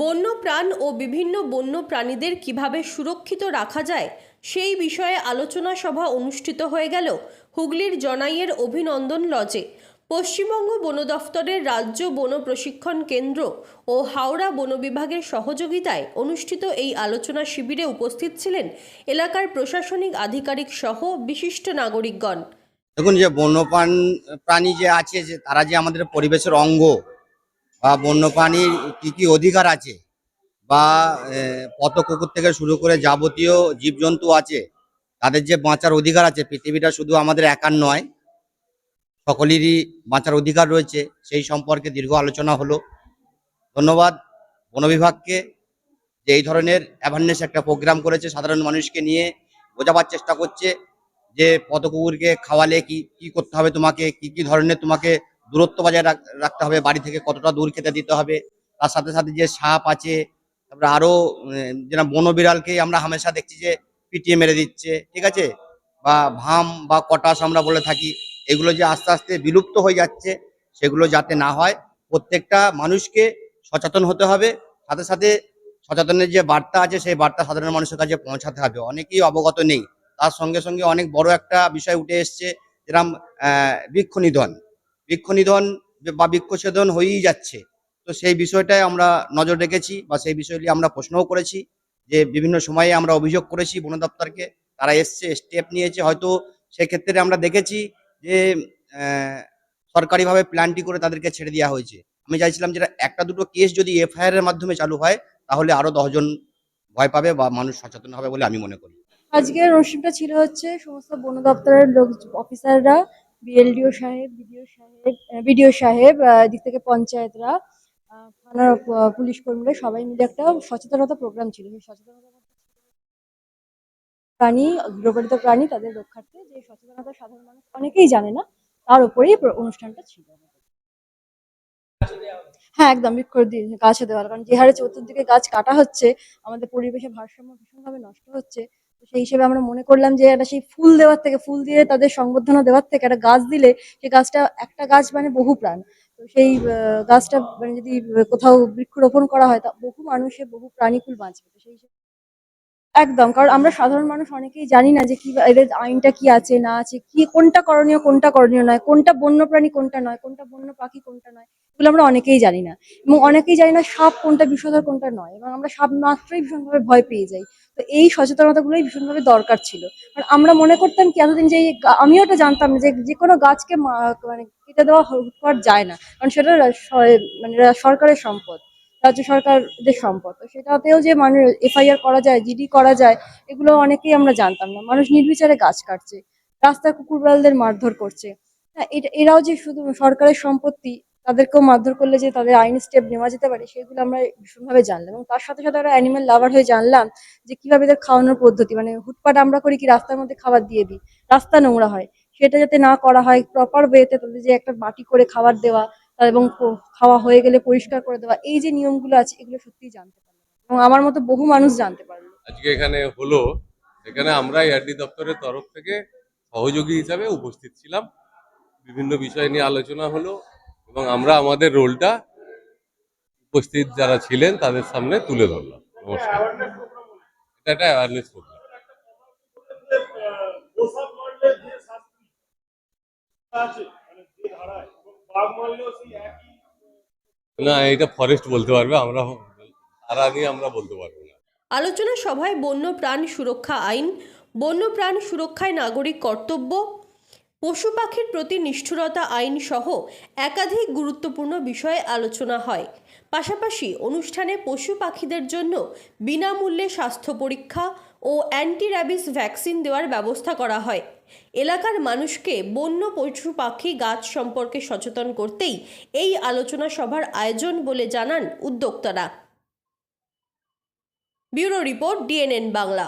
বন্য প্রাণ ও বিভিন্ন বন্য প্রাণীদের কীভাবে সুরক্ষিত রাখা যায়, সেই বিষয়ে আলোচনা সভা অনুষ্ঠিত হয়ে গেল হুগলির জনাইয়ের অভিনন্দন লজে। পশ্চিমবঙ্গ বন দফতরের রাজ্য বন প্রশিক্ষণ কেন্দ্র ও হাওড়া বন বিভাগের সহযোগিতায় অনুষ্ঠিত এই আলোচনা শিবিরে উপস্থিত ছিলেন এলাকার প্রশাসনিক আধিকারিক সহ বিশিষ্ট নাগরিকগণ। দেখুন, যে বন্যপ্রাণ, প্রাণী যে আছে, যে তারা যে আমাদের পরিবেশের অঙ্গ বা বন্যপ্রাণীর কী কী অধিকার আছে? বা পত কুকুর থেকে শুরু করে যাবতীয় জীবজন্তু আছে। তাদের যে বাঁচার অধিকার আছে, পৃথিবীটা শুধু আমাদের একার নয়, সকলেরই বাঁচার অধিকার রয়েছে। সেই সম্পর্কে দীর্ঘ আলোচনা হলো। ধন্যবাদ বন বিভাগকে যে এই ধরনের অ্যাভারনেস একটা প্রোগ্রাম করেছে, সাধারণ মানুষকে নিয়ে বোঝাবার চেষ্টা করছে যে পদকুকুরকে খাওয়ালে কি কি করতে হবে তোমাকে, কি কি ধরনের তোমাকে দূরত্ব বজায় রাখতে হবে বাড়ি থেকে কতটা দূর খেতে দিতে হবে তার সাথে সাথে যে সাপ আছে তারপরে আরও উম, যেটা বন বিড়ালকে আমরা হামেশা দেখছি যে পিটিয়ে মেরে দিচ্ছে ঠিক আছে? বা ভাম বা কটাস আমরা বলে থাকি এগুলো যে আস্তে আস্তে বিলুপ্ত হয়ে যাচ্ছে সেগুলো যাতে না হয় প্রত্যেকটা মানুষকে সচেতন হতে হবে সাথে সাথে সচেতনের যে বার্তা আছে সেই বার্তা সাধারণ মানুষের কাছে পৌঁছাতে হবে অনেকেই অবগত নেই। তার সঙ্গে সঙ্গে অনেক বড় একটা বিষয় উঠে এসছে যেরকম বৃক্ষ নিধন। বৃক্ষ নিধন বা বৃক্ষছেদন হয়েই যাচ্ছে। তো সেই বিষয়টায় আমরা নজর রেখেছি বা সেই বিষয়টি আমরা প্রশ্নও করেছি যে বিভিন্ন সময়ে আমরা অভিযোগ করেছি বন দপ্তরকে, তারা এসছে স্টেপ নিয়েছে। হয়তো সেক্ষেত্রে আমরা দেখেছি যে সরকারিভাবে প্ল্যানটি করে তাদেরকে ছেড়ে দেওয়া হয়েছে। আমি চাইছিলাম যেটা একটা দুটো কেস যদি এফআইআর এর মাধ্যমে চালু হয়, তাহলে আরও দশজন ভয় পাবে বা মানুষ সচেতন হবে বলে আমি মনে করি। আজকের অনুষ্ঠানটা ছিল হচ্ছে সমস্ত বন দপ্তরের লোক অফিসাররা বিএলডিও সাহেব, বিডিও সাহেব বিডিও সাহেব এদিক থেকে পঞ্চায়েতরা থানার পুলিশ কর্মীরা সবাই মিলে একটা সচেতনতা প্রোগ্রাম ছিল। সেই সচেতনতা প্রাণী গৃহপালিত প্রাণী তাদের রক্ষার্থে যে সচেতনতা সাধারণ মানুষ অনেকেই জানে না, তার উপরেই অনুষ্ঠানটা ছিল। হ্যাঁ একদম, বৃক্ষ দিয়ে গাছে দেওয়ার। কারণ যে হারে চতুর্দিকে গাছ কাটা হচ্ছে, আমাদের পরিবেশের ভারসাম্য ভীষণভাবে নষ্ট হচ্ছে। সেই হিসেবে আমরা মনে করলাম যে একটা সেই ফুল দেওয়ার থেকে, ফুল দিয়ে তাদের সংবর্ধনা দেওয়ার থেকে একটা গাছ দিলে সেই গাছটা একটা গাছ মানে বহু প্রাণ। তো সেই গাছটা মানে যদি কোথাও বৃক্ষরোপণ করা হয়, তা বহু মানুষের বহু প্রাণীকুল বাঁচবে। তো সেই একদম, কারণ আমরা সাধারণ মানুষ অনেকেই জানি না যে কি এদের আইনটা কি আছে, না আছে, কি, কোনটা করণীয় কোনটা করণীয় নয়, কোনটা বন্য প্রাণী কোনটা নয়, কোনটা বন্য পাখি কোনটা নয়। এগুলো আমরা অনেকেই জানি না। এবং অনেকেই জানি না সাপ কোনটা বিষধর, কোনটা নয়। এবং আমরা সাপ মাত্রই ভীষণভাবে ভয় পেয়ে যাই। তো এই সচেতনতাগুলোই ভীষণভাবে দরকার ছিল। কারণ আমরা মনে করতাম কি, এতদিন যে আমিও এটা জানতাম যে যে কোনো গাছকে মানে কেটে দেওয়া হুট করা যায় না। কারণ সেটা মানে সরকারের সম্পদ, রাজ্য সরকারদের সম্পদ। সেটাতেও যে মানুষ এফআইআর করা যায়, জিডি করা যায়, এগুলো অনেকেই আমরা জানতাম না। মানুষ নির্বিচারে গাছ কাটছে, রাস্তায় কুকুর বিড়ালদের মারধর করছে। হ্যাঁ এটা এরাও যে শুধু সরকারের সম্পত্তি তাদেরকেও মারধর করলে যে তাদের আইনি স্টেপ নেওয়া যেতে পারে, সেগুলো আমরা ভীষণভাবে জানলাম। এবং তার সাথে সাথে আমরা অ্যানিমেল লাভার হয়ে জানলাম যে কীভাবে এদের খাওয়ানোর পদ্ধতি মানে হুটপাট আমরা করি কি রাস্তার মধ্যে খাবার দিয়ে দিই, রাস্তা নোংরা হয়, সেটা যাতে না করা হয় প্রপার ওয়েতে তাদের যে একটা বাটি করে খাবার দেওয়া এবং খাওয়া হয়ে গেলে পরিষ্কার করে দেওয়া, এই যে নিয়মগুলো আছে, এগুলো সত্যিই জানতে পারলাম। এবং আমার মতো বহু মানুষ জানতে পারল। আজকে এখানে হলো, এখানে আমরা এআরডি দপ্তরের তরফ থেকে সহযোগী হিসাবে উপস্থিত ছিলাম। বিভিন্ন বিষয় নিয়ে আলোচনা হলো। এবং আমরা আমাদের রোলটা উপস্থিত যারা ছিলেন তাদের সামনে তুলে ধরলাম। নমস্কার। এটা একটা অ্যাওয়ারনেস প্রোগ্রাম না, এটা ফরেস্ট বলতে পারবে, আমরা তারা নিয়ে আমরা বলতে পারব না। আলোচনা সভায় বন্য প্রাণ সুরক্ষা আইন বন্য প্রাণ সুরক্ষায় নাগরিক কর্তব্য পশু পাখির প্রতি নিষ্ঠুরতা, আইন সহ একাধিক গুরুত্বপূর্ণ বিষয়ে আলোচনা হয়। পাশাপাশি অনুষ্ঠানে পশু পাখিদের জন্য বিনামূল্যে স্বাস্থ্য পরীক্ষা ও অ্যান্টি র্যাবিস ভ্যাকসিন দেওয়ার ব্যবস্থা করা হয়। এলাকার মানুষকে বন্য পশু পাখি গাছ সম্পর্কে সচেতন করতেই এই আলোচনা সভার আয়োজন বলে জানান উদ্যোক্তারা। Bureau report DNN Bangla.